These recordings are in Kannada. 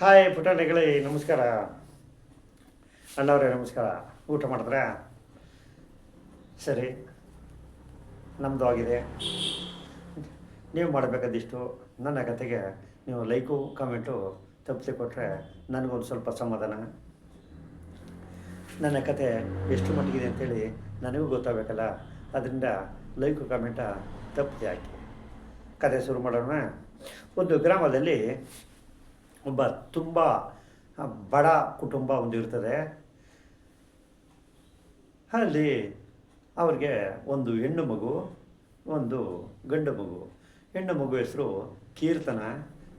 ಹಾಯ್ ಪುಟಾಣಿಗಳೇ, ನಮಸ್ಕಾರ. ಅಣ್ಣವರೇ, ನಮಸ್ಕಾರ. ಊಟ ಮಾಡಿದ್ರೆ? ಸರಿ. ನಮ್ಮದು ಆಗಿದೆ. ನೀವು ಮಾಡಬೇಕಾದಿಷ್ಟು ನನ್ನ ಕತೆಗೆ ನೀವು ಲೈಕು, ಕಾಮೆಂಟು ತಪ್ಪಿಸಿ ಕೊಟ್ಟರೆ ನನಗೊಂದು ಸ್ವಲ್ಪ ಸಮಾಧಾನ. ನನ್ನ ಕತೆ ಎಷ್ಟು ಮಟ್ಟಿಗಿದೆ ಅಂತೇಳಿ ನನಗೂ ಗೊತ್ತಾಗಬೇಕಲ್ಲ. ಅದರಿಂದ ಲೈಕು, ಕಾಮೆಂಟ ತಪ್ಪಿಸಿ ಹಾಕಿ. ಕತೆ ಶುರು ಮಾಡೋಣ. ಒಂದು ಗ್ರಾಮದಲ್ಲಿ ಒಬ್ಬ ತುಂಬ ಬಡ ಕುಟುಂಬ ಒಂದು ಇರ್ತದೆ ಅಲ್ಲಿ ಅವ್ರಿಗೆ ಒಂದು ಹೆಣ್ಣು ಮಗು, ಒಂದು ಗಂಡು ಮಗು. ಹೆಣ್ಣು ಮಗು ಹೆಸರು ಕೀರ್ತನ,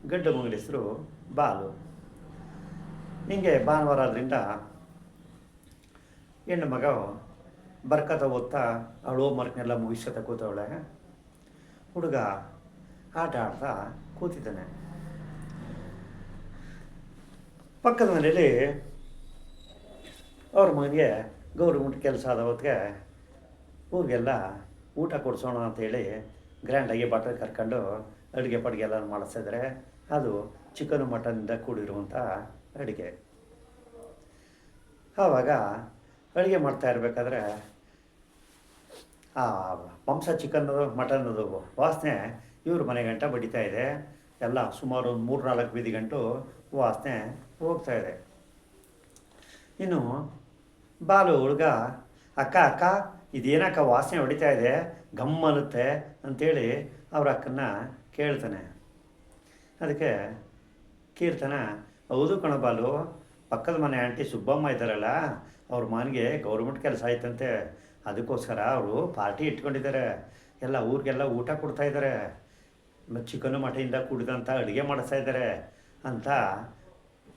ಗಂಡು ಮಗುನ ಹೆಸರು ಬಾಲು. ಹಿಂಗೆ ಭಾನುವಾರ ಆದ್ರಿಂದ ಹೆಣ್ಣು ಮಗ ಬರ್ಕತ ಓದ್ತಾ ಅವಳು ಹೋಮ್ವರ್ಕ್ನೆಲ್ಲ ಮುಗಿಸ್ಕೊತ ಕೂತವಳೆ. ಹುಡುಗ ಆಟ ಆಡ್ತಾ ಕೂತಿದ್ದಾನೆ. ಪಕ್ಕದ ಮನೆಯಲ್ಲಿ ಅವ್ರ ಮಗನಿಗೆ ಗೌರ್ಮೆಂಟ್ ಕೆಲಸ ಆದ ಹೊತ್ತಿಗೆ ಊರಿಗೆಲ್ಲ ಊಟ ಕೊಡಿಸೋಣ ಅಂತೇಳಿ ಗ್ರ್ಯಾಂಡಾಗಿ ಬಟ್ಟೆ ಕರ್ಕೊಂಡು ಅಡುಗೆ ಪಡುಗೆ ಎಲ್ಲ ಮಾಡಿಸಿದ್ರೆ ಅದು ಚಿಕನ್ ಮಟನ್ನಿಂದ ಕೂಡಿರುವಂಥ ಅಡುಗೆ. ಆವಾಗ ಅಡುಗೆ ಮಾಡ್ತಾ ಇರಬೇಕಾದ್ರೆ ಆ ಮಾಂಸ ಚಿಕನ್ನದು ಮಟನ್ನದು ವಾಸನೆ ಇವ್ರ ಮನೆ ಗಂಟ ಬಡಿತಾ ಇದೆ. ಎಲ್ಲ ಸುಮಾರು ಒಂದು ಮೂರು ನಾಲ್ಕು ಬೀದಿ ಗಂಟು ವಾಸನೆ ಹೋಗ್ತಾ ಇದೆ. ಇನ್ನು ಬಾಲು ಹುಡುಗ, ಅಕ್ಕ ಅಕ್ಕ, ಇದೇನಕ್ಕ ವಾಸನೆ ಹೊಡಿತಾ ಇದೆ? ಗಮ್ ಅನ್ನುತ್ತೆ ಅಂತೇಳಿ ಅವ್ರ ಅಕ್ಕನ್ನ ಕೇಳ್ತಾನೆ. ಅದಕ್ಕೆ ಕೀರ್ತನ, ಹೌದು ಕಣ ಬಾಲು, ಪಕ್ಕದ ಮನೆ ಆಂಟಿ ಸುಬ್ಬಮ್ಮ ಇದ್ದಾರಲ್ಲ, ಅವ್ರ ಮನೆಗೆ ಗೌರ್ಮೆಂಟ್ ಕೆಲಸ ಆಯ್ತಂತೆ. ಅದಕ್ಕೋಸ್ಕರ ಅವರು ಪಾರ್ಟಿ ಇಟ್ಕೊಂಡಿದ್ದಾರೆ. ಎಲ್ಲ ಊರಿಗೆಲ್ಲ ಊಟ ಕೊಡ್ತಾ ಇದ್ದಾರೆ. ಮತ್ತು ಚಿಕನು ಮಟನಿಂದ ಕುಡಿದಂಥ ಅಡುಗೆ ಮಾಡಿಸ್ತಾ ಇದ್ದಾರೆ ಅಂತ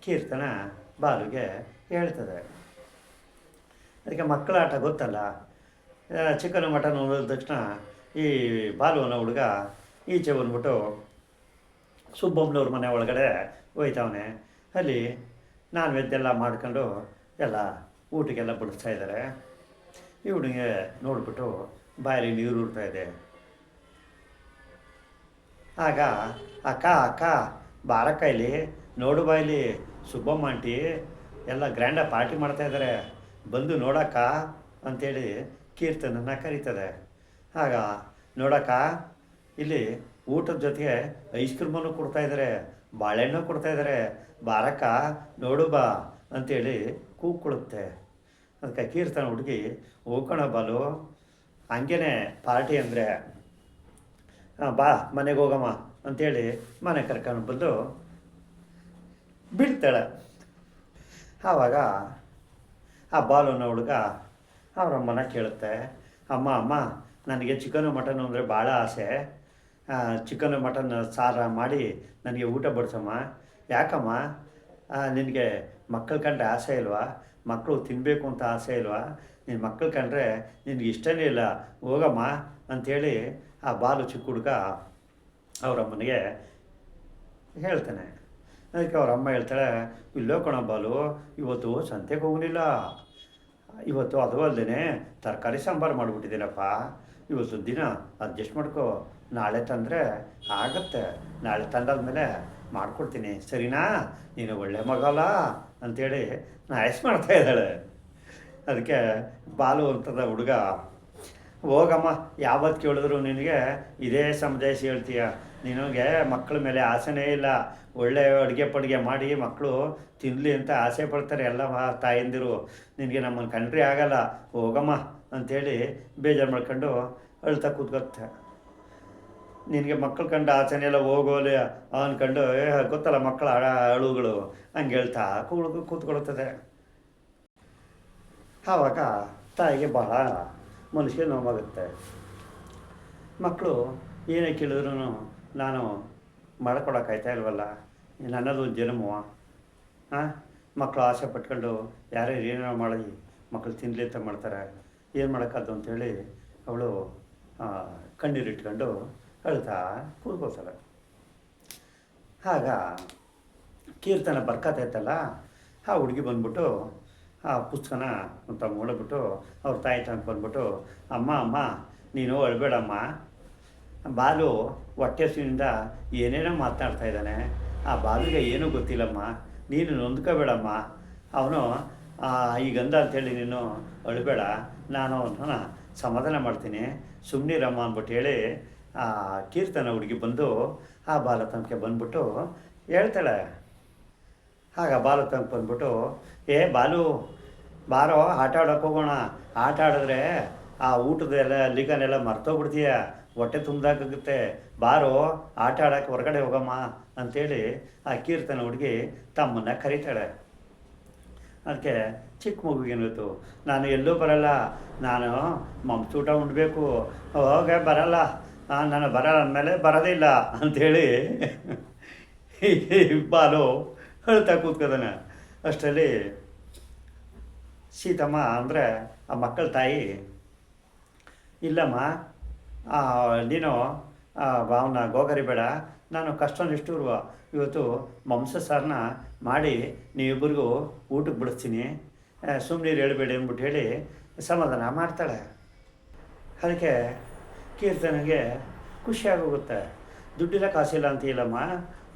ಕೀರ್ತನ ಬಾಲುಗೆ ಹೇಳ್ತದೆ. ಅದಕ್ಕೆ ಮಕ್ಕಳ ಆಟ ಗೊತ್ತಲ್ಲ ಚಿಕ್ಕನ ಮಟನ್ ನೋಡಿದ ತಕ್ಷಣ ಈ ಬಾಲು ಹುಡುಗ ಈಚೆ ಬಂದ್ಬಿಟ್ಟು ಸುಬ್ಬಮ್ಮನವ್ರ ಮನೆ ಒಳಗಡೆ ಹೋಯ್ತವನೆ. ಅಲ್ಲಿ ನಾನ್ ವೆಜ್ ಎಲ್ಲ ಮಾಡ್ಕೊಂಡು ಎಲ್ಲ ಊಟಕ್ಕೆಲ್ಲ ಬಡಿಸ್ತಾ ಇದ್ದಾರೆ. ಈ ಹುಡುಗಿಗೆ ನೋಡ್ಬಿಟ್ಟು ಬಾಯಲ್ಲಿ ನೀರು ಇದೆ. ಆಗ, ಅಕ್ಕ ಅಕ್ಕ, ಬಾರಕ್ಕ ಇಲ್ಲಿ, ನೋಡು ಬಾಯಲ್ಲಿ ಸುಬ್ಬಮ್ಮ ಆಂಟಿ ಎಲ್ಲ ಗ್ರ್ಯಾಂಡಾಗಿ ಪಾರ್ಟಿ ಮಾಡ್ತಾ ಇದ್ದಾರೆ ಬಂದು ನೋಡಕ್ಕ ಅಂಥೇಳಿ ಕೀರ್ತನನ್ನು ಕರೀತದೆ. ಆಗ ನೋಡಕ್ಕ, ಇಲ್ಲಿ ಊಟದ ಜೊತೆಗೆ ಐಸ್ ಕ್ರೀಮನ್ನು ಕೊಡ್ತಾ ಇದ್ದಾರೆ ಬಾಳೆಹಣ್ಣು ಕೊಡ್ತಾ ಇದ್ದಾರೆ ಬಾರಕ್ಕ, ನೋಡು ಬಾ ಅಂಥೇಳಿ ಕೂಕ್ಕೊಳುತ್ತೆ ಅದಕ್ಕೆ ಕೀರ್ತನ ಹುಡುಗಿ ಹೋಗೋಣ ಬಾಲು ಹಂಗೇನೆ ಪಾರ್ಟಿ ಅಂದರೆ ಬಾ ಮನೆಗೆ ಹೋಗಮ್ಮ ಅಂಥೇಳಿ ಮನೆ ಕರ್ಕೊಂಡು ಬಂದು ಬೀಳ್ತಾಳೆ. ಆವಾಗ ಆ ಬಾಲನ ಹುಡುಗ ಅವ್ರ ಅಮ್ಮನ ಕೇಳುತ್ತೆ, ಅಮ್ಮ ಅಮ್ಮ, ನನಗೆ ಚಿಕನು ಮಟನು ಅಂದರೆ ಭಾಳ ಆಸೆ. ಚಿಕನು ಮಟನ್ ಸಾರ ಮಾಡಿ ನನಗೆ ಊಟ ಬಡಿಸಮ್ಮ. ಯಾಕಮ್ಮ? ನಿನಗೆ ಮಕ್ಕಳು ಕಂಡ್ರೆ ಆಸೆ ಇಲ್ವಾ? ಮಕ್ಕಳು ತಿನ್ನಬೇಕು ಅಂತ ಆಸೆ ಇಲ್ವಾ? ನಿನ್ನ ಮಕ್ಕಳು ಕಂಡ್ರೆ ನಿನಗೆ ಇಷ್ಟನೇ ಇಲ್ಲ. ಹೋಗಮ್ಮ ಅಂಥೇಳಿ ಆ ಬಾಲು ಚಿಕ್ಕ ಹುಡುಗ ಅವರಮ್ಮನಿಗೆ ಹೇಳ್ತಾನೆ. ಅದಕ್ಕೆ ಅವ್ರ ಅಮ್ಮ ಹೇಳ್ತಾಳೆ, ಇಲ್ಲೋ ಕಣ ಬಾಲು, ಇವತ್ತು ಸಂತೆಗೆ ಹೋಗಲಿಲ್ಲ ಇವತ್ತು ಅದು ಅಲ್ಲದೇ ತರಕಾರಿ ಸಾಂಬಾರು ಮಾಡಿಬಿಟ್ಟಿದ್ದೀನಪ್ಪ. ಇವತ್ತು ದಿನ ಅಡ್ಜಸ್ಟ್ ಮಾಡ್ಕೊ. ನಾಳೆ ತಂದರೆ ಆಗತ್ತೆ. ನಾಳೆ ತಂದಾದ್ಮೇಲೆ ಮಾಡ್ಕೊಡ್ತೀನಿ. ಸರಿನಾ? ನೀನು ಒಳ್ಳೆ ಮಗಲ್ಲ ಅಂಥೇಳಿ ನಾಯಸ್ ಮಾಡ್ತಾ ಇದ್ದಾಳೆ. ಅದಕ್ಕೆ ಬಾಲು ಅಂತದ ಹುಡುಗ ಹೋಗಮ್ಮ ಯಾವತ್ತು ಕೇಳಿದ್ರು ನಿನಗೆ ಇದೇ ಸಮಜಾಯಿಸಿ ಹೇಳ್ತೀಯ. ನಿನಗೆ ಮಕ್ಕಳ ಮೇಲೆ ಆಸೆನೇ ಇಲ್ಲ. ಒಳ್ಳೆ ಅಡುಗೆ ಪಡುಗೆ ಮಾಡಿ ಮಕ್ಕಳು ತಿನ್ನಲಿ ಅಂತ ಆಸೆ ಪಡ್ತಾರೆ ಎಲ್ಲ ತಾಯಂದಿರು. ನಿನಗೆ ನಮ್ಮನ್ನು ಕಂಡ್ರೆ ಆಗಲ್ಲ. ಹೋಗಮ್ಮ ಅಂಥೇಳಿ ಬೇಜಾರು ಮಾಡ್ಕೊಂಡು ಅಳ್ತಾ ಕೂತ್ಕೊತ್ತೆ ನಿನಗೆ ಮಕ್ಕಳು ಕಂಡು ಆಸೆನೇ ಎಲ್ಲ ಹೋಗೋಲಿ ಅಂದ್ಕೊಂಡು ಗೊತ್ತಲ್ಲ ಮಕ್ಕಳ ಅಳ- ಅಳುಗಳು. ಹಂಗೆ ಹೇಳ್ತಾ ಕೂಳು ಕೂತ್ಕೊಳ್ತದೆ. ಆವಾಗ ತಾಯಿಗೆ ಭಾಳ ಮನಸ್ಸಿಗೆ ನೋವಾಗುತ್ತೆ ಮಕ್ಕಳು ಏನೇ ಕೇಳಿದ್ರು ನಾನು ಮಾಡ್ಕೊಡೋಕ್ಕಾಯ್ತಾ ಇಲ್ವಲ್ಲ? ನನ್ನದು ಒಂದು ಜನ್ಮವ. ಹಾಂ ಮಕ್ಕಳು ಆಸೆ ಪಟ್ಕೊಂಡು ಯಾರ್ಯಾರು ಏನೇನೋ ಮಾಡಿ ಮಕ್ಕಳು ತಿನ್ನಲಿ ಅಂತ ಮಾಡ್ತಾರೆ. ಏನು ಮಾಡೋಕ್ಕದ್ದು ಅಂತೇಳಿ ಅವಳು ಕಣ್ಣೀರಿಟ್ಕೊಂಡು ಅಳ್ತಾ ಕೂತ್ಕೋತಾಳೆ ಆಗ ಕೀರ್ತನ ಬರ್ಕತೈತಲ್ಲ, ಆ ಹುಡುಗಿ ಬಂದ್ಬಿಟ್ಟು ಆ ಪುಸ್ತಕನ ಅಂತ ನೋಡ್ಬಿಟ್ಟು ಅವ್ರ ತಾಯಿ ತನಕ ಬಂದ್ಬಿಟ್ಟು, ಅಮ್ಮ ಅಮ್ಮ, ನೀನು ಅಳ್ಬೇಡಮ್ಮ. ಬಾಲು ಹೊಟ್ಟೆ ಹಸಿವಿನಿಂದ ಏನೇನೋ ಮಾತನಾಡ್ತಾ ಇದ್ದಾನೆ. ಆ ಬಾಲುಗೆ ಏನೂ ಗೊತ್ತಿಲ್ಲಮ್ಮ. ನೀನು ನೊಂದ್ಕೋಬೇಡಮ್ಮ. ಅವನು ಈ ಗಂಧ ಅಂತೇಳಿ ನೀನು ಅಳಬೇಡ. ನಾನು ಅವನನ್ನ ಸಮಾಧಾನ ಮಾಡ್ತೀನಿ. ಸುಮ್ಮನಿರಮ್ಮ ಅಂದ್ಬಿಟ್ಟು ಹೇಳಿ, ಆ ಕೀರ್ತನ ಹುಡುಗಿ ಬಂದು ಆ ಬಾಲ ತನಕ ಬಂದ್ಬಿಟ್ಟು ಹೇಳ್ತಾಳೆ. ಆಗ ಬಾಲು ತಂಪು ಅಂದ್ಬಿಟ್ಟು, ಏ ಬಾಲು, ಬಾರೋ, ಆಟ ಆಡೋಕೆ ಹೋಗೋಣ. ಆಟ ಆಡಿದ್ರೆ ಆ ಊಟದೆಲ್ಲ ಲಿಗನೆಲ್ಲ ಮರ್ತೋಗ್ಬಿಡ್ತೀಯ? ಹೊಟ್ಟೆ ತುಂಬ್ದಾಗುತ್ತೆ ಬಾರೋ, ಆಟ ಆಡೋಕೆ ಹೊರಗಡೆ ಹೋಗಮ್ಮ. ಅಂತೇಳಿ ಆ ಕೀರ್ತನ ಹುಡುಗಿ ತಮ್ಮನ್ನ ಕರೀತಾಳೆ. ಅದಕ್ಕೆ ಚಿಕ್ಕ ಮಗುಗೇನಿತ್ತು ನಾನು ಎಲ್ಲೂ ಬರಲ್ಲ. ನಾನು ಮಂಸೂಟ ಉಣ್ಬೇಕು. ಹೋಗ, ಬರಲ್ಲ. ನಾನು ಬರಲ್ಲ ಅಂದಮೇಲೆ ಬರೋದಿಲ್ಲ ಅಂಥೇಳಿ ಬಾಲು ಹೇಳ್ತಾ ಕೂತ್ಕೋದನ ಅಷ್ಟರಲ್ಲಿ ಸೀತಮ್ಮ ಅಂದರೆ ಆ ಮಕ್ಕಳ ತಾಯಿ, ಇಲ್ಲಮ್ಮ ನೀನು ಅವನ ಗೋಗರಿಬೇಡ ನಾನು ಕಷ್ಟ ನಿಷ್ಠೂರ್ವ ಇವತ್ತು ಮಾಂಸ ಸಾರನ್ನ ಮಾಡಿ ನೀವಿಬ್ಬರಿಗೂ ಊಟಕ್ಕೆ ಬಿಡಿಸ್ತೀನಿ. ಸುಮ್ಮನೆ ಹೇಳ್ಬೇಡಿ ಅಂದ್ಬಿಟ್ಟು ಹೇಳಿ ಸಮಾಧಾನ ಮಾಡ್ತಾಳೆ. ಅದಕ್ಕೆ ಕೀರ್ತನೆಗೆ ಖುಷಿಯಾಗೋಗುತ್ತೆ ದುಡ್ಡಿಲ್ಲ, ಕಾಸಿಲ್ಲ ಅಂತೀಯಲ್ಲಮ್ಮ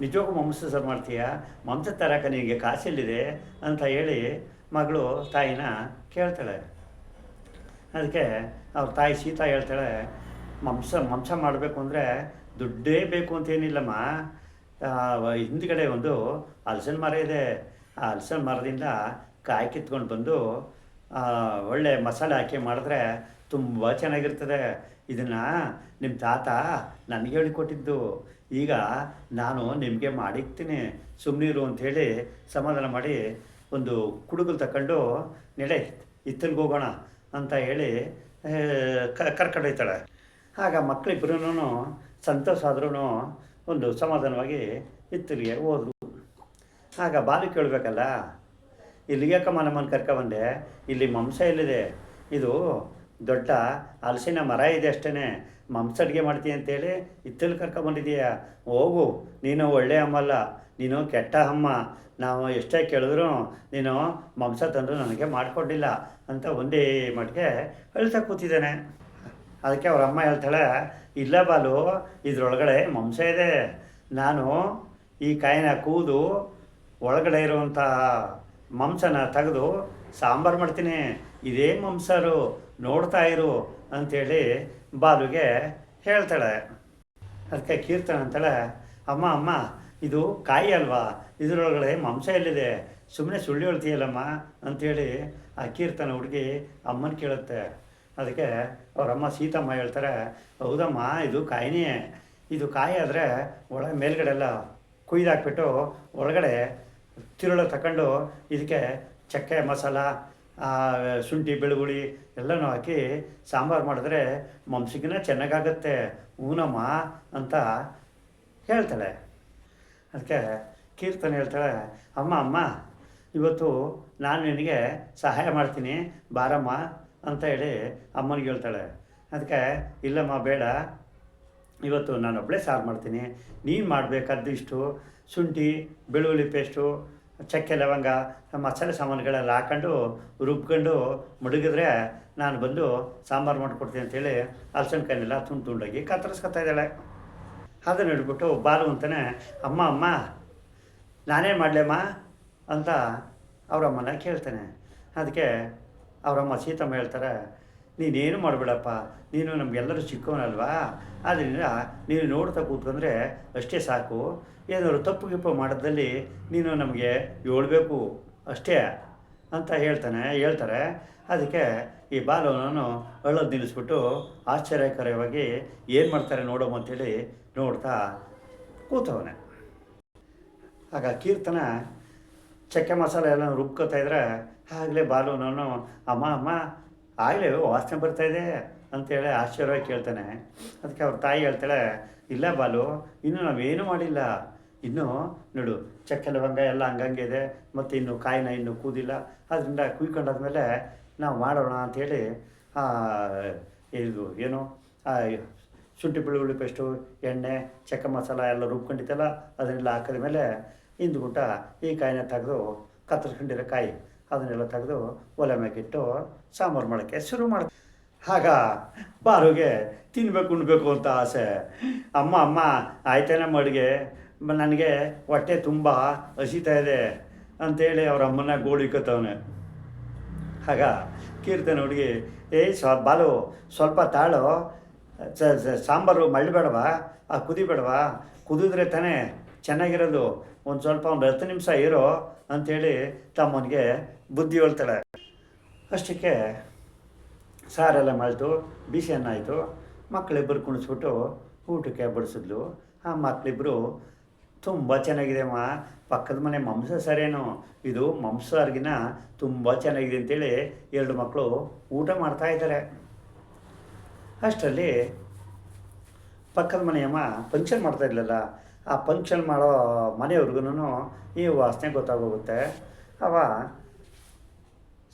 ನಿಜವಾಗೂ ಮಾಂಸ ಸರ್ ಮಾಡ್ತೀಯಾ? ಮಾಂಸ ತರಕ ನಿನಗೆ ಕಾಸಿಲ್ಲಿದೆ ಅಂತ ಹೇಳಿ ಮಗಳು ತಾಯಿನ ಕೇಳ್ತಾಳೆ. ಅದಕ್ಕೆ ಅವ್ರ ತಾಯಿ ಸೀತಾ ಹೇಳ್ತಾಳೆ, ಮಾಂಸ ಮಾಂಸ ಮಾಡಬೇಕು ಅಂದರೆ ದುಡ್ಡೇ ಬೇಕು ಅಂತೇನಿಲ್ಲಮ್ಮ ಹಿಂದ್ಗಡೆ ಒಂದು ಹಲಸಿನ ಮರ ಇದೆ. ಆ ಹಲಸಿನ ಮರದಿಂದ ಕಾಯಿ ಕಿತ್ಕೊಂಡು ಬಂದು ಒಳ್ಳೆ ಮಸಾಲೆ ಹಾಕಿ ಮಾಡಿದ್ರೆ ತುಂಬ ಚೆನ್ನಾಗಿರ್ತದೆ. ಇದನ್ನು ನಿಮ್ಮ ತಾತ ನನಗೆ ಹೇಳಿಕೊಟ್ಟಿದ್ದು. ಈಗ ನಾನು ನಿಮಗೆ ಮಾಡಿಕ್ತೀನಿ. ಸುಮ್ಮನಿರು ಅಂಥೇಳಿ ಸಮಾಧಾನ ಮಾಡಿ ಒಂದು ಕುಡುಗಲು ತಗೊಂಡು ನಡೆ, ಇತ್ತಲ್ಗೆ ಹೋಗೋಣ ಅಂತ ಹೇಳಿ ಕರ್ಕೊಂಡೋಯ್ತಾಳೆ ಆಗ ಮಕ್ಕಳಿಬ್ಬರೂ ಸಂತೋಷ ಆದ್ರೂ ಒಂದು ಸಮಾಧಾನವಾಗಿ ಇತ್ತಲಿಗೆ ಹೋದ್ರು. ಆಗ ಬಾಲು ಕೇಳಬೇಕಲ್ಲ, ಇಲ್ಲಿಗೆ ಕಮ್ಮ ನಮ್ಮನ್ನು ಕರ್ಕೊಬಂದೆ ಇಲ್ಲಿ ಮಾಂಸ ಎಲ್ಲಿದೆ? ಇದು ದೊಡ್ಡ ಹಲಸಿನ ಮರ ಇದೆ ಅಷ್ಟೇ ಮಾಂಸ ಅಡುಗೆ ಮಾಡ್ತೀಯ ಅಂತೇಳಿ ಇತ್ತಲ್ಲಿ ಕರ್ಕೊಬಂದಿದೀಯ ಹೋಗು. ನೀನು ಒಳ್ಳೆ ಅಮ್ಮಲ್ಲ. ನೀನು ಕೆಟ್ಟ ಅಮ್ಮ. ನಾವು ಎಷ್ಟೇ ಕೇಳಿದ್ರು ನೀನು ಮಾಂಸ ತಂದು ನನಗೆ ಮಾಡಿಕೊಂಡಿಲ್ಲ ಅಂತ ಒಂದೇ ಮಟ್ಟಿಗೆ ಹೇಳ್ತಾ ಕೂತಿದ್ದಾನೆ. ಅದಕ್ಕೆ ಅವ್ರ ಅಮ್ಮ ಹೇಳ್ತಾಳೆ, ಇಲ್ಲ ಬಾಲು, ಇದ್ರೊಳಗಡೆ ಮಾಂಸ ಇದೆ. ನಾನು ಈ ಕಾಯಿನ ಕೂದು ಒಳಗಡೆ ಇರುವಂತಹ ಮಾಂಸನ ತೆಗೆದು ಸಾಂಬಾರು ಮಾಡ್ತೀನಿ. ಇದೇ ಮಾಂಸಾರು. ನೋಡ್ತಾ ಇರು. ಅಂಥೇಳಿ ಬಾಲುಗೆ ಹೇಳ್ತಾಳೆ. ಅದಕ್ಕೆ ಕೀರ್ತನ ಅಂತಾಳೆ, ಅಮ್ಮ ಅಮ್ಮ, ಇದು ಕಾಯಿ ಅಲ್ವಾ? ಇದರೊಳಗಡೆ ಮಾಂಸ ಎಲ್ಲಿದೆ? ಸುಮ್ಮನೆ ಸುಳ್ಳು ಹೇಳ್ತೀಯಲ್ಲಮ್ಮ? ಅಂಥೇಳಿ ಆ ಕೀರ್ತನ ಹುಡುಗಿ ಅಮ್ಮನ ಕೇಳುತ್ತೆ. ಅದಕ್ಕೆ ಅವರಮ್ಮ ಸೀತಮ್ಮ ಹೇಳ್ತಾರೆ, ಹೌದಮ್ಮ, ಇದು ಕಾಯಿನೇ. ಇದು ಕಾಯಿ ಆದರೆ ಒಳ ಮೇಲ್ಗಡೆ ಎಲ್ಲ ಕುಯ್ದಾಕ್ಬಿಟ್ಟು ಒಳಗಡೆ ತಿರುಳು ತಗೊಂಡು ಇದಕ್ಕೆ ಚಕ್ಕೆ ಮಸಾಲ ಶುಂಠಿ, ಬೆಳ್ಳುಳ್ಳಿ ಎಲ್ಲನೂ ಹಾಕಿ ಸಾಂಬಾರು ಮಾಡಿದ್ರೆ ಮಾಂಸಕ್ಕಿನ್ನ ಚೆನ್ನಾಗಾಗತ್ತೆ, ಊನಮ್ಮ ಅಂತ ಹೇಳ್ತಾಳೆ. ಅದಕ್ಕೆ ಕೀರ್ತನೆ ಹೇಳ್ತಾಳೆ, ಅಮ್ಮ ಅಮ್ಮ, ಇವತ್ತು ನಾನು ನಿನಗೆ ಸಹಾಯ ಮಾಡ್ತೀನಿ, ಬಾರಮ್ಮ ಅಂತ ಹೇಳಿ ಅಮ್ಮನಿಗೆ ಹೇಳ್ತಾಳೆ. ಅದಕ್ಕೆ, ಇಲ್ಲಮ್ಮ, ಬೇಡ, ಇವತ್ತು ನಾನು ಒಬ್ಬಳೇ ಸಾರು ಮಾಡ್ತೀನಿ, ನೀನು ಮಾಡಬೇಕಾದ್ದು ಇಷ್ಟು, ಶುಂಠಿ, ಬೆಳ್ಳುಳ್ಳಿ ಪೇಸ್ಟು ಚಕ್ಕೆ ಲವಂಗ, ಮಸಾಲೆ ಸಾಮಾನುಗಳೆಲ್ಲ ಹಾಕ್ಕೊಂಡು ರುಬ್ಕೊಂಡು ಮುಡುಗಿದ್ರೆ ನಾನು ಬಂದು ಸಾಂಬಾರು ಮಾಡಿಕೊಡ್ತೀನಿ ಅಂತೇಳಿ ಹಲಸಿನಕಾಯಿನೆಲ್ಲ ತುಂಡು ತುಂಡಾಗಿ ಕತ್ತರಿಸ್ಕೊತಾ ಇದ್ದಾಳೆ. ಅದನ್ನು ಹಿಡ್ಬಿಟ್ಟು ಬಾಲು ಅಂತಾನೆ, ಅಮ್ಮ ಅಮ್ಮ, ನಾನೇನು ಮಾಡಲಮ್ಮ? ಅಂತ ಅವರಮ್ಮನ ಕೇಳ್ತಾನೆ. ಅದಕ್ಕೆ ಅವರಮ್ಮ ಸೀತಮ್ಮ ಹೇಳ್ತಾರೆ ನೀನೇನು ಮಾಡಬೇಡಪ್ಪ? ನೀನು ನಮಗೆಲ್ಲರೂ ಚಿಕ್ಕವನಲ್ವಾ? ಆದ್ದರಿಂದ ನೀನು ನೋಡ್ತಾ ಕೂತ್ಕೊಂಡ್ರೆ ಅಷ್ಟೇ ಸಾಕು. ಏನಾದ್ರು ತಪ್ಪು ಗಿಪ್ಪು ಮಾಡೋದಲ್ಲಿ ನೀನು ನಮಗೆ ಹೇಳ್ಬೇಕು. ಅಷ್ಟೇ ಅಂತ ಹೇಳ್ತಾನೆ, ಹೇಳ್ತಾರೆ. ಅದಕ್ಕೆ ಈ ಬಾಲವನನ್ನು ಅಳ್ಳೋದು ನಿಲ್ಲಿಸ್ಬಿಟ್ಟು ಆಶ್ಚರ್ಯಕರವಾಗಿ ಏನು ಮಾಡ್ತಾರೆ ನೋಡೋಮ ಅಂತೇಳಿ ನೋಡ್ತಾ ಕೂತವನೆ. ಆಗ ಕೀರ್ತನ ಚಕ್ಕೆ ಮಸಾಲೆ ಎಲ್ಲ ರುಬ್ಕೋತಾ ಇದ್ರೆ ಆಗಲೇ ಬಾಲವನನ್ನು, ಅಮ್ಮ ಅಮ್ಮ ಆಗಲೇ ವಾಸನೆ ಬರ್ತಾ ಇದೆ ಅಂತೇಳಿ ಆಶ್ಚರ್ಯವಾಗಿ ಕೇಳ್ತಾನೆ. ಅದಕ್ಕೆ ಅವ್ರ ತಾಯಿ ಹೇಳ್ತಾಳೆ, ಇಲ್ಲ ಬಾಲು, ಇನ್ನೂ ನಾವೇನು ಮಾಡಿಲ್ಲ. ಇನ್ನು ನೋಡು ಚಕ್ಕೆ ಲವಂಗ ಎಲ್ಲ ಹಂಗಂಗೆ ಇದೆ. ಮತ್ತು ಇನ್ನು ಕಾಯಿನ ಇನ್ನೂ ಕೂದಿಲ್ಲ. ಅದರಿಂದ ಕುಯ್ಕೊಂಡಾದ್ಮೇಲೆ ನಾವು ಮಾಡೋಣ ಅಂಥೇಳಿ ಇದು ಏನು ಶುಂಠಿ ಬೆಳ್ಳುಳ್ಳಿ ಪೇಸ್ಟು ಎಣ್ಣೆ, ಚಕ್ಕೆ ಮಸಾಲ ಎಲ್ಲ ರುಬ್ಕೊಂಡಿತ್ತಲ್ಲ, ಅದನ್ನೆಲ್ಲ ಹಾಕಿದ ಮೇಲೆ ಹಿಂದ್ಗುಟ್ಟ ಈ ಕಾಯಿನ ತೆಗೆದು ಕತ್ತರಿಸ್ಕೊಂಡಿರೋ ಕಾಯಿ. ಅದನ್ನೆಲ್ಲ ತೆಗೆದು ಒಲೆ ಮ್ಯಾಗಿಟ್ಟು ಸಾಂಬಾರು ಮಾಡೋಕ್ಕೆ ಶುರು ಮಾಡ ಆಗ ಬಾರುಗೆ ತಿನ್ಬೇಕು, ಉಣ್ಬೇಕು ಅಂತ ಆಸೆ. ಅಮ್ಮ ಅಮ್ಮ ಆಯ್ತೇನಮ್ಮ ಅಡುಗೆ. ನನಗೆ ಹೊಟ್ಟೆ ತುಂಬ ಹಸಿತಾ ಇದೆ ಅಂತೇಳಿ ಅವ್ರ ಅಮ್ಮನ ಗೋಳಿಕತ್ತವನೆ ಆಗ ಕೀರ್ತನ ಹುಡುಗಿ ಏಯ್ ಸ್ವ, ಬಾಲು, ಸ್ವಲ್ಪ ತಾಳು. ಸಾಂಬಾರು ಮಳ್ಳಬೇಡವಾ ಆ, ಕುದಿಬೇಡವಾ? ಕುದಿದ್ರೆ ತಾನೇ ಚೆನ್ನಾಗಿರೋದು. ಒಂದು ಸ್ವಲ್ಪ ಒಂದು ಹತ್ತು ನಿಮಿಷ ಇರೋ ಅಂಥೇಳಿ ತಮ್ಮನಿಗೆ ಬುದ್ಧಿ ಹೇಳ್ತಾಳೆ. ಅಷ್ಟಕ್ಕೆ ಸಾರೆಲ್ಲ ಮಾಡಿತು ಬಿಸಿ ಅನ್ನ ಆಯಿತು. ಮಕ್ಕಳಿಬ್ಬರು ಕುಣಿಸ್ಬಿಟ್ಟು ಊಟಕ್ಕೆ ಬಡಿಸಿದ್ಲು. ಆ ಮಕ್ಕಳಿಬ್ಬರು ತುಂಬ ಚೆನ್ನಾಗಿದೆ ಅಮ್ಮ. ಪಕ್ಕದ ಮನೆ ಮಾಂಸ ಸರೇನು? ಇದು ಮಾಂಸಾರ್ಗಿನ ತುಂಬ ಚೆನ್ನಾಗಿದೆ ಅಂತೇಳಿ ಎರಡು ಮಕ್ಕಳು ಊಟ ಮಾಡ್ತಾ ಇದ್ದಾರೆ. ಅಷ್ಟರಲ್ಲಿ ಪಕ್ಕದ ಮನೆಯಮ್ಮ ಫಂಕ್ಷನ್ ಮಾಡ್ತಾ ಇರ್ಲಿಲ್ಲ ಆ ಫಂಕ್ಷನ್ ಮಾಡೋ ಮನೆಯವ್ರಿಗೂ ಈ ವಾಸನೆ ಗೊತ್ತಾಗೋಗುತ್ತೆ. ಅವ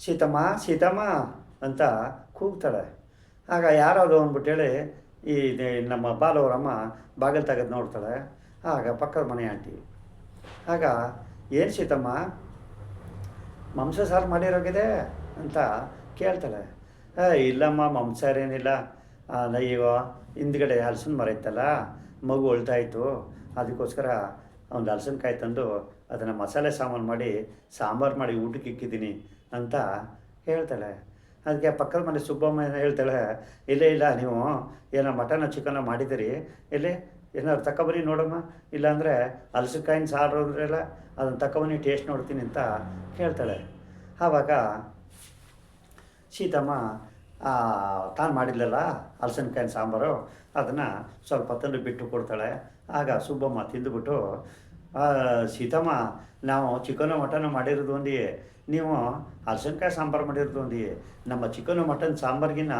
ಸೀತಮ್ಮ ಸೀತಮ್ಮ ಅಂತ ಕೂಗ್ತಾಳೆ. ಆಗ ಯಾರಾದ್ರು ಅಂದ್ಬಿಟ್ಟೇಳಿ ಈ ನೆ- ನಮ್ಮ ಬಾಲವರಮ್ಮ ಬಾಗಿಲು ತೆಗೆದು ನೋಡ್ತಾಳೆ. ಆಗ ಪಕ್ಕದ ಮನೆ ಆಂಟಿ. ಆಗ ಏನು ಸೀತಮ್ಮ? ಮಾಂಸ ಸಾರು ಮಾಡಿರೋಗಿದೆ? ಅಂತ ಕೇಳ್ತಾಳೆ. "ಆ, ಇಲ್ಲಮ್ಮ ಮಾಂಸಾರೇನಿಲ್ಲ ಈಗ ಹಿಂದ್ಗಡೆ ಹಲಸಿನ ಮರ ಇತ್ತಲ್ಲ ಮಗು ಹೊಳ್ತಾಯಿತ್ತು ಅದಕ್ಕೋಸ್ಕರ ಒಂದು ಹಲಸಿನಕಾಯಿ ತಂದು ಅದನ್ನು ಮಸಾಲೆ ಸಾಮಾನು ಮಾಡಿ, ಸಾಂಬಾರು ಮಾಡಿ ಊಟಕ್ಕೆ ಇಕ್ಕಿದ್ದೀನಿ ಅಂತ ಹೇಳ್ತಾಳೆ. ಅದಕ್ಕೆ ಪಕ್ಕದ ಮನೆ ಸುಬ್ಬಮ್ಮ ಹೇಳ್ತಾಳೆ, ಇಲ್ಲ ಇಲ್ಲ, ನೀವು ಏನೋ ಮಟನ ಚಿಕನ ಮಾಡಿದಿರಿ ಇಲ್ಲಿ ಏನಾದ್ರು ತಗೊಬನ್ನಿ ನೋಡಮ್ಮ. ಇಲ್ಲಾಂದರೆ ಹಲಸಿನಕಾಯಿನ ಸಾರು ಇಲ್ಲ ಅದನ್ನು ತಗೊಬನ್ನಿ ಟೇಸ್ಟ್ ನೋಡ್ತೀನಿ ಅಂತ ಹೇಳ್ತಾಳೆ. ಆವಾಗ ಸೀತಮ್ಮ ತಾನು ಮಾಡಿದ್ಲಲ್ಲ ಹಲಸಿನಕಾಯಿನ ಸಾಂಬಾರು, ಅದನ್ನು ಸ್ವಲ್ಪ ತಂದು ಬಿಟ್ಟು ಕೊಡ್ತಾಳೆ. ಆಗ ಸುಬ್ಬಮ್ಮ ತಿಂದುಬಿಟ್ಟು "ಆ, ಸೀತಮ್ಮ ನಾವು ಚಿಕನು ಮಟನ್ ಮಾಡಿರೋದು ಒಂದು ನೀವು ಹಲಸಿನಕಾಯಿ ಸಾಂಬಾರು ಮಾಡಿರೋದು ಒಂದು ನಮ್ಮ ಚಿಕನು ಮಟನ್ ಸಾಂಬಾರ್ಗಿನ್ನ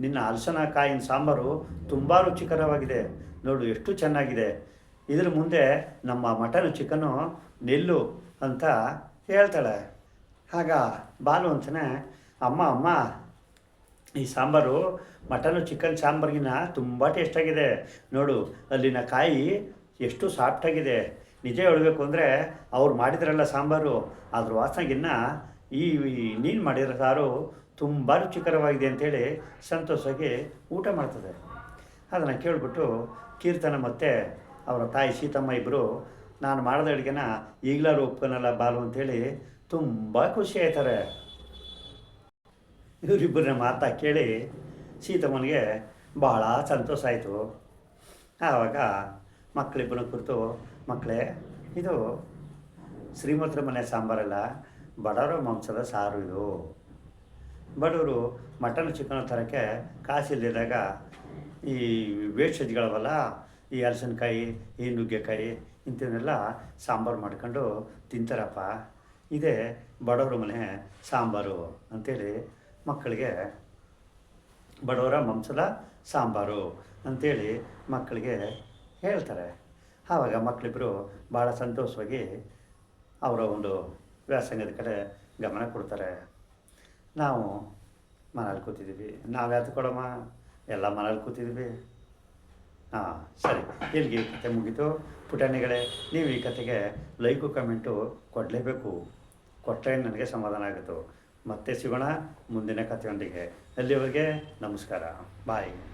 ನಿನ್ನ ಹಲಸಿನಕಾಯಿನ ಸಾಂಬಾರು ತುಂಬ ರುಚಿಕರವಾಗಿದೆ. ನೋಡು ಎಷ್ಟು ಚೆನ್ನಾಗಿದೆ. ಇದ್ರ ಮುಂದೆ ನಮ್ಮ ಮಟನ್ ಚಿಕನು ನೆಲ್ಲು ಅಂತ ಹೇಳ್ತಾಳೆ. ಆಗ ಬಾಲು ಅಂತಾನೆ ಅಮ್ಮ ಅಮ್ಮ ಈ ಸಾಂಬಾರು ಮಟನು ಚಿಕನ್ ಸಾಂಬಾರ್ಗಿನ ತುಂಬ ಟೇಸ್ಟಾಗಿದೆ. ನೋಡು, ಅಲ್ಲಿನ ಕಾಯಿ ಎಷ್ಟು ಸಾಫ್ಟಾಗಿದೆ. ನಿಜ ಹೇಳಬೇಕು ಅಂದರೆ ಅವ್ರು ಮಾಡಿದ್ರಲ್ಲ ಸಾಂಬಾರು. ಅದ್ರ ವಾಸನೆಗಿನ್ನ ಈ ನೀನು ಮಾಡಿರೋ ಸಾರು ತುಂಬ ರುಚಿಕರವಾಗಿದೆ ಅಂತೇಳಿ ಸಂತೋಷವಾಗಿ ಊಟ ಮಾಡ್ತದೆ. ಅದನ್ನು ಕೇಳಿಬಿಟ್ಟು ಕೀರ್ತನ ಮತ್ತು ಅವರ ತಾಯಿ ಸೀತಮ್ಮ ಇಬ್ಬರು ನಾನು ಮಾಡಿದ ಅಡುಗೆನ ಈಗಲಾರು ಒಪ್ಕೊನಲ್ಲ ಬಾಲು ಅಂತೇಳಿ ತುಂಬ ಖುಷಿ ಆಯ್ತಾರೆ. ಇವರಿಬ್ಬರನ್ನ ಮಾತಾ ಕೇಳಿ ಸೀತಮ್ಮನಿಗೆ ಬಹಳ ಸಂತೋಷ ಆಯಿತು. ಆವಾಗ ಮಕ್ಕಳಿಬ್ಬರನ್ನ ಕುರಿತು, ಮಕ್ಕಳೇ, ಇದು ಶ್ರೀಮಂತರ ಮನೆ ಸಾಂಬಾರಲ್ಲ, ಬಡವರ ಮಾಂಸದ ಸಾರು ಇದು. ಬಡವರು ಮಟನ್ ಚಿಕನ್ ತರೋಕ್ಕೆ ಕಾಸಿಲ್ಲದಿದ್ದಾಗ ಈ ವೇಸ್ಟೇಜ್ಗಳವಲ್ಲ ಈ ಹಲಸಿನಕಾಯಿ ಈ ನುಗ್ಗೆಕಾಯಿ ಇಂಥವನ್ನೆಲ್ಲ ಸಾಂಬಾರು ಮಾಡ್ಕೊಂಡು ತಿಂತಾರಪ್ಪ. ಇದೇ ಬಡವರ ಮನೆ ಸಾಂಬಾರು ಅಂಥೇಳಿ ಮಕ್ಕಳಿಗೆ ಬಡವರ ಮಾಂಸದ ಸಾಂಬಾರು ಅಂಥೇಳಿ ಮಕ್ಕಳಿಗೆ ಹೇಳ್ತಾರೆ. ಆವಾಗ ಮಕ್ಕಳಿಬ್ಬರು ಭಾಳ ಸಂತೋಷವಾಗಿ ಅವರ ಒಂದು ವ್ಯಾಸಂಗದ ಕಡೆ ಗಮನ ಕೊಡ್ತಾರೆ. ನಾವು ಮನೇಲಿ ಕೂತಿದ್ದೀವಿ. ನಾವು ಯಾತು ಕೊಡಮ್ಮ? ಎಲ್ಲ ಮನೇಲಿ ಕೂತಿದ್ದೀವಿ. ಹಾಂ, ಸರಿ. ಎಲ್ಲಿಗೆ ಈ ಕತೆ ಮುಗೀತು. ಪುಟಾಣಿಗಳೇ, ನೀವು ಈ ಕತೆಗೆ ಲೈಕು, ಕಮೆಂಟು ಕೊಡಲೇಬೇಕು. ಕೊಟ್ಟರೆ ನನಗೆ ಸಮಾಧಾನ ಆಗುತ್ತೋ. ಮತ್ತೆ ಸಿಗೋಣ ಮುಂದಿನ ಕಥೆಯೊಂದಿಗೆ. ಅಲ್ಲಿವರೆಗೆ ನಮಸ್ಕಾರ. ಬಾಯ್.